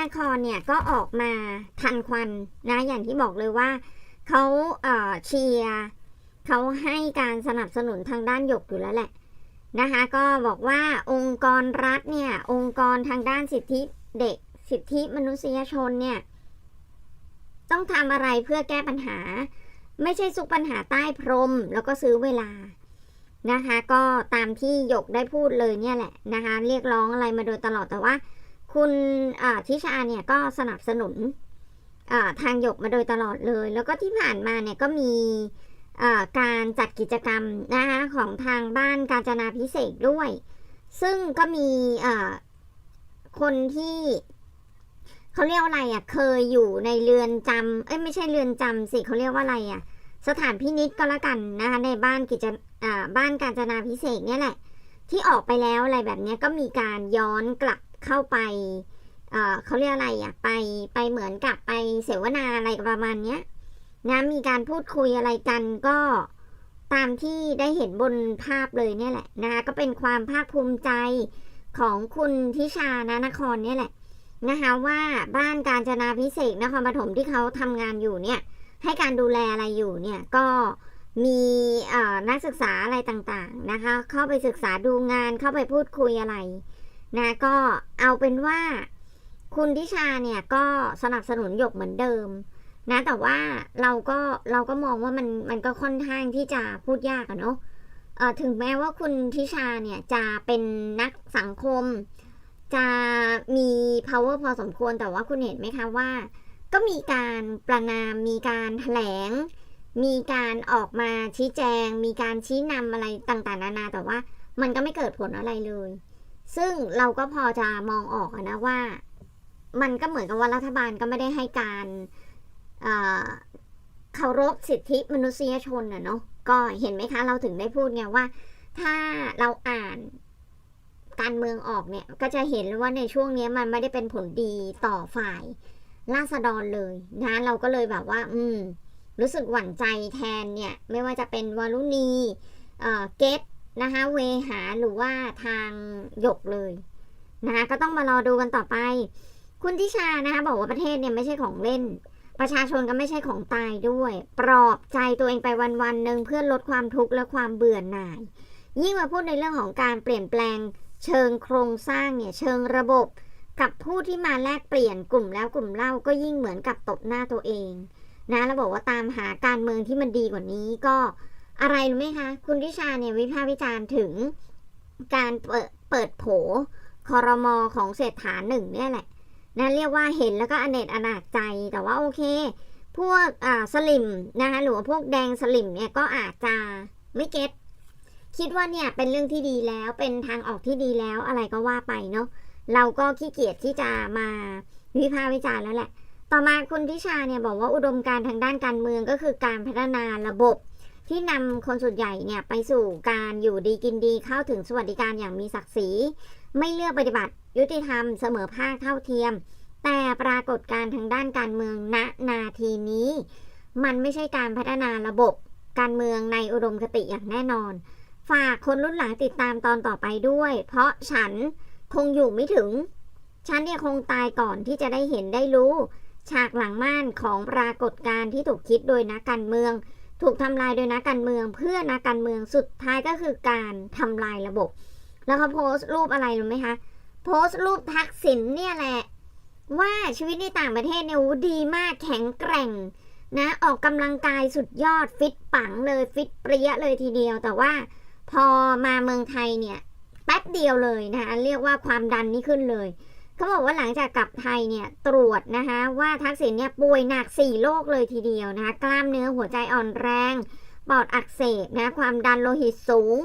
นครเนี่ยก็ออกมาทันควันนะอย่างที่บอกเลยว่าเขาเอ่อเชียร์เขาให้การสนับสนุนทางด้านหยกอยู่แล้วแหละนะคะก็บอกว่าองค์กรรัฐเนี่ย องค์กรทางด้านสิทธิเด็กสิทธิมนุษยชนเนี่ย ต้องทำอะไรเพื่อแก้ปัญหา ไม่ใช่ซุกปัญหาใต้พรม แล้วก็ซื้อเวลานะคะ ก็ตามที่หยกได้พูดเลยเนี่ยแหละนะคะ เรียกร้องอะไรมาโดยตลอดแต่ว่า คุณทิชาเนี่ยก็สนับสนุนทางหยกมาโดยตลอดเลย แล้วก็ที่ผ่านมาเนี่ยก็มีการจัดกิจกรรมนะคะของทางบ้านการจนาพิเศษด้วย ซึ่งก็มีคนที่เขาเรียกว่าอะไรอะเคยอยู่ในเรือนจำเอ้ยไม่ใช่เรือนจำสิเขาเรียกว่าอะไรอะสถานพินิจก็แล้วกันนะคะในบ้านกิจบ้านการจนาพิเศษเนี่ยแหละ ที่ออกไปแล้วอะไรแบบเนี้ยก็มีการย้อนกลับ เข้าไปเเขาเรียกอะไรอะไปไปเหมือนกับไปเสวนาอะไรประมาณเนี้ยนะมีการพูดคุยอะไรกันก็ตามที่ได้เห็นบนภาพเลยเนี่ยแหละนะคะก็เป็นความภาคภูมิใจของคุณทิชานะนครเนี่ยแหละนะคะว่าบ้านการจนาพิเศษนครปฐมที่เขาทำงานอยู่เนี่ยให้การดูแลอะไรอยู่เนี่ยก็มีนักศึกษาอะไรต่างๆนะคะเข้าไปศึกษาดูงานเข้าไปพูดคุยอะไร นะก็เอาเป็นว่าคุณทิชาเนี่ยก็สนับสนุนหยกเหมือนเดิม นะแต่ว่าเราก็เราก็มองว่ามันมันก็ค่อนข้างที่จะพูดยากอะเนาะเออถึงแม้ว่าคุณทิชาเนี่ยจะเป็นนักสังคม จะมี power พอสมควรแต่ว่าคุณเห็นไหมคะว่า ก็มีการประนามมีการแถลง มีการออกมาชี้แจง มีการชี้นำอะไรต่างๆ นานาแต่ว่ามันก็ไม่เกิดผลอะไรเลย ซึ่งเราก็พอจะมองออกนะว่า มันก็เหมือนกับว่ารัฐบาลก็ไม่ได้ให้การเคารพสิทธิมนุษยชนอะเนาะก็เห็นไหมคะ เราถึงได้พูดไงว่า ถ้าเราอ่านการเมืองออกเนี่ย ก็จะเห็นว่าในช่วงนี้มันไม่ได้เป็นผลดีต่อฝ่ายราษฎรเลยนะเราก็เลยแบบว่า อืม รู้สึกหวั่นใจแทนเนี่ย ไม่ว่าจะเป็นวารุณีเอ่อเกต นะคะเวหาหรือว่าทางหยกเลยนะคะก็ต้องมารอดูกันต่อไป คุณทิชานะคะบอกว่าประเทศเนี่ยไม่ใช่ของเล่น ประชาชนก็ไม่ใช่ของตายด้วย ปลอบใจตัวเองไปวันๆหนึ่งเพื่อลดความทุกข์และความเบื่อหน่าย ยิ่งมาพูดในเรื่องของการเปลี่ยนแปลงเชิงโครงสร้างเนี่ยเชิงระบบ กับผู้ที่มาแลกเปลี่ยนกลุ่มแล้วกลุ่มเล่าก็ยิ่งเหมือนกับตบหน้าตัวเองนะแล้วบอกว่าตามหาการเมืองที่มันดีกว่านี้ก็ อะไรรู้ไหมคะ คุณทิชาเนี่ยวิพากษ์วิจารณ์ถึงการเปิดเปิดโผคอรมอของเศรษฐาหนึ่งเนี่ยแหละนะเรียกว่าเห็นแล้วก็อเนจอนาจใจแต่ว่าโอเค พวกอ่าสลิมนะคะหรือว่าพวกแดงสลิมเนี่ยก็อาจจะไม่เก็ตคิดว่าเนี่ยเป็นเรื่องที่ดีแล้วเป็นทางออกที่ดีแล้วอะไรก็ว่าไปเนาะเราก็ขี้เกียจที่จะมาวิพากษ์วิจารณ์แล้วแหละ ต่อมาคุณทิชาเนี่ยบอกว่าอุดมการทางด้านการเมืองก็คือการพัฒนาระบบ ที่นำคนส่วนใหญ่เนี่ยไปสู่การอยู่ดีกินดีเข้าถึงสวัสดิการอย่างมีศักดิ์ศรี ไม่เลือกปฏิบัติ ยุติธรรมเสมอภาคเท่าเทียม แต่ปรากฏการทางด้านการเมืองณนาทีนี้ มันไม่ใช่การพัฒนาระบบการเมืองในอุดมคติอย่างแน่นอน ฝากคนรุ่นหลังติดตามตอนต่อไปด้วย เพราะฉันคงอยู่ไม่ถึง ฉันเนี่ยคงตายก่อนที่จะได้เห็นได้รู้ ฉากหลังม่านของปรากฏการณ์ที่ถูกคิดโดยนักการเมือง ถูกทำลายโดยนักการเมือง เพื่อนักการเมืองสุดท้ายก็คือการทำลายระบบ แล้วเขาโพสต์รูปอะไรรู้ไหมคะ โพสต์รูปทักษิณเนี่ยแหละ ว่าชีวิตในต่างประเทศเนี่ยดีมากแข็งแกร่งนะออกกำลังกายสุดยอดฟิตปังเลยฟิตเปรี้ยเลยทีเดียว แต่ว่าพอมาเมืองไทยเนี่ยแป๊บเดียวเลยนะคะเรียกว่าความดันนี่ขึ้นเลย เขาบอกว่าหลังจากกลับไทยเนี่ยตรวจนะคะว่าทักษิณเนี่ยป่วยหนัก 4 โรคเลยทีเดียวนะคะกล้ามเนื้อหัวใจอ่อนแรง ปอดอักเสบนะความดันโลหิตสูง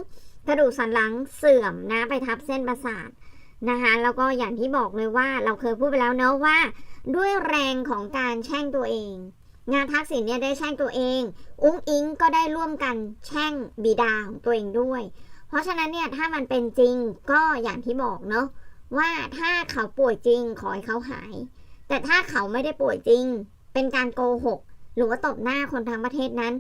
กระดูกสันหลังเสื่อมนะไปทับเส้นประสาทนะคะแล้วก็อย่างที่บอกเลยว่าเราเคยพูดไปแล้วเนอะว่า ด้วยแรงของการแช่งตัวเอง งานทักษิณเนี่ยได้แช่งตัวเอง อุ้งอิงก็ได้ร่วมกันแช่งบิดาของตัวเองด้วย เพราะฉะนั้นเนี่ยถ้ามันเป็นจริงก็อย่างที่บอกเนาะ ว่าถ้าเขาป่วยจริงขอให้เขาหาย แต่ถ้าเขาไม่ได้ป่วยจริง เป็นการโกหก หรือว่าตบหน้าคนทั้งประเทศนั้น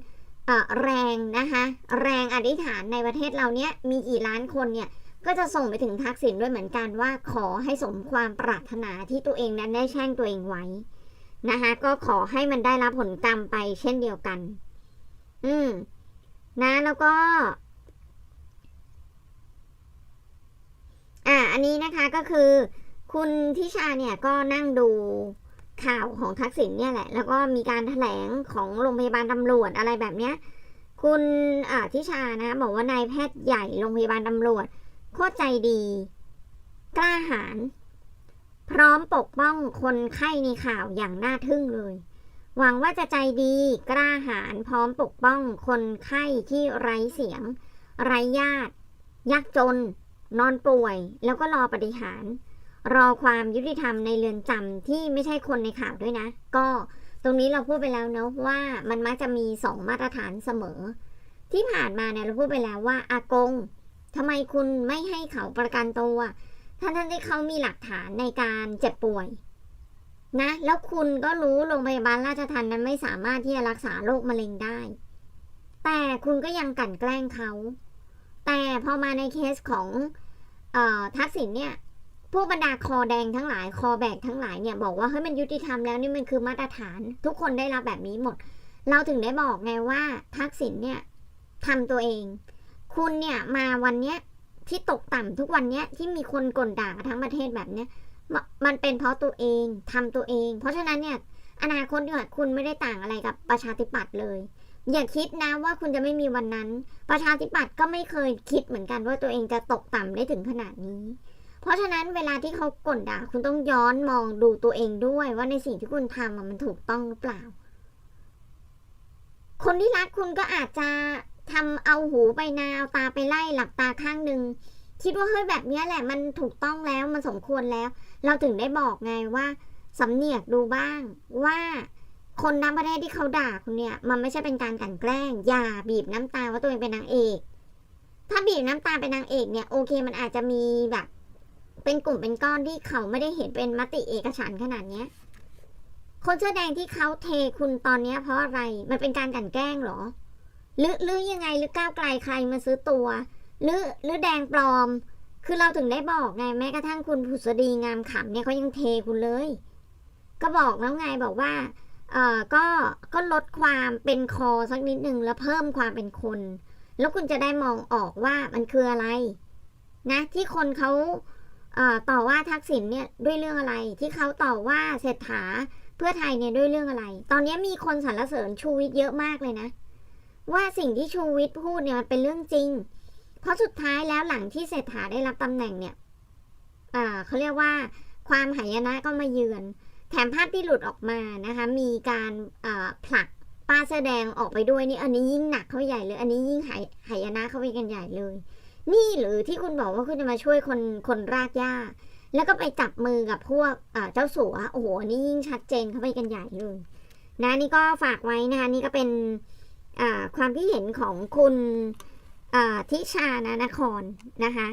แรงนะคะ แรงอธิษฐานในประเทศเราเนี่ยมีกี่ล้านคนเนี่ยก็จะส่งไปถึงทักษิณด้วยเหมือนกันว่าขอให้สมความปรารถนาที่ตัวเองนั้นได้แช่งตัวเองไว้นะคะก็ขอให้มันได้รับผลกรรมไปเช่นเดียวกัน อืม นะแล้วก็ อ่าอันนี้นะคะก็คือ คุณทิชาเนี่ยก็นั่งดูข่าวของทักษิณเนี่ยแหละ แล้วก็มีการแถลงของโรงพยาบาลตำรวจอะไรแบบเนี้ย คุณอ่าทิชานะ บอกว่านายแพทย์ใหญ่โรงพยาบาลตำรวจ โคตรใจดี กล้าหาญพร้อมปกป้องคนไข้ในข่าวอย่างน่าทึ่งเลย หวังว่าจะใจดีกล้าหาญพร้อมปกป้องคนไข้ที่ไร้เสียง ไร้ญาติ ยากจน นอนป่วยแล้วก็รอปฏิหาร รอความยุติธรรมในเรือนจำที่ไม่ใช่คนในข่าวด้วยนะ ก็ตรงนี้เราพูดไปแล้วเนอะว่ามันมักจะมีสองมาตรฐานเสมอ ที่ผ่านมาเนี่ยเราพูดไปแล้วว่าอากงทำไมคุณไม่ให้เขาประกันตัวท่านท่านที่เขามีหลักฐานในการเจ็บป่วยนะ แล้วคุณก็รู้โรงพยาบาลราชทันนั้นไม่สามารถที่จะรักษาโรคมะเร็งได้ แต่คุณก็ยังกั่นแกล้งเขา แต่พอมาในเคสของออทักษิณเนี่ยพวกบรรดาคอแดงทั้งหลายคอแบกทั้งหลายเนี่ยบอกว่าเฮ้ยมันยุติธรรมแล้วนี่มันคือมาตรฐาน ทุกคนได้รับแบบนี้หมด เราถึงได้บอกไงว่าทักษิณเนี่ยทำตัวเอง คุณเนี่ยมาวันเนี้ยที่ตกต่ำทุกวันเนี้ยที่มีคนกลด่าทั้งประเทศแบบเนี้ยมมันเป็นเพราะตัวเองทำตัวเอง เพราะฉะนั้นเนี่ยอนาคตเนี่ยคุณไม่ได้ต่างอะไรกับประชาธิปัตย์เลย อย่าคิดนะว่าคุณจะไม่มีวันนั้น ประชาธิปัตย์ก็ไม่เคยคิดเหมือนกันว่าตัวเองจะตกต่ำได้ถึงขนาดนี้ เพราะฉะนั้นเวลาที่เขากลด่าคุณต้องย้อนมองดูตัวเองด้วยว่าในสิ่งที่คุณทำมันถูกต้องหรือเปล่า คนที่รักคุณก็อาจจะทำเอาหูไปนาเอาตาไปไล่หลับตาข้างหนึ่งคิดว่าเฮ้ยแบบนี้แหละมันถูกต้องแล้วมันสมควรแล้ว เราถึงได้บอกไงว่าสำเนียกดูบ้างว่า คนทั้งประเทศที่เขาด่าคุณเนี่ย มันไม่ใช่เป็นการกลั่นแกล้ง อย่าบีบน้ำตาว่าตัวเองเป็นนางเอก ถ้าบีบน้ำตาเป็นนางเอกเนี่ยโอเคมันอาจจะมีแบบ เป็นกลุ่มเป็นก้อนที่เขาไม่ได้เห็นเป็นมติเอกฉันขนาดเนี้ย คนเสื้อแดงที่เขาเทคุณตอนเนี้ยเพราะอะไร มันเป็นการกลั่นแกล้งเหรอหรือหรือยังไงหรือก้าวไกลใครมาซื้อตัวหรือหรือแดงปลอม คือเราถึงได้บอกไงแม้กระทั่งคุณผุษดีงามขำเนี่ยเขายังเทคุณเลย ก็บอกแล้วไงบอกว่า เอ่อก็ก็ลดความเป็นคอสักนิดนึงแล้วเพิ่มความเป็นคน แล้วคุณจะได้มองออกว่ามันคืออะไร นะ ที่คนเขาเอ่อต่อว่าทักษิณเนี่ยด้วยเรื่องอะไร ที่เขาต่อว่าเศรษฐาเพื่อไทยเนี่ยด้วยเรื่องอะไร ตอนนี้มีคนสรรเสริญชูวิทย์เยอะมากเลยนะ ว่าสิ่งที่ชูวิทย์พูดเนี่ยมันเป็นเรื่องจริง เพราะสุดท้ายแล้วหลังที่เศรษฐาได้รับตำแหน่งเนี่ยเอ่อเขาเรียกว่าความหายนะก็มาเยือน แถมภาพที่หลุดออกมานะคะ มีการผลักป้าเสื้อแดงออกไปด้วยนี่อันนี้ยิ่งหนักเข้าใหญ่เลยอันนี้ยิ่งหายหายนะเข้าไปกันใหญ่เลย นี่หรือที่คุณบอกว่าคุณจะมาช่วยคนคนรากหญ้า แล้วก็ไปจับมือกับพวกเจ้าสัวโอ้โหนี่ยิ่งชัดเจนเข้าไปกันใหญ่เลย นะนี่ก็ฝากไว้นะคะนี่ก็เป็นความคิดเห็นของคุณทิชานะนครนะคะ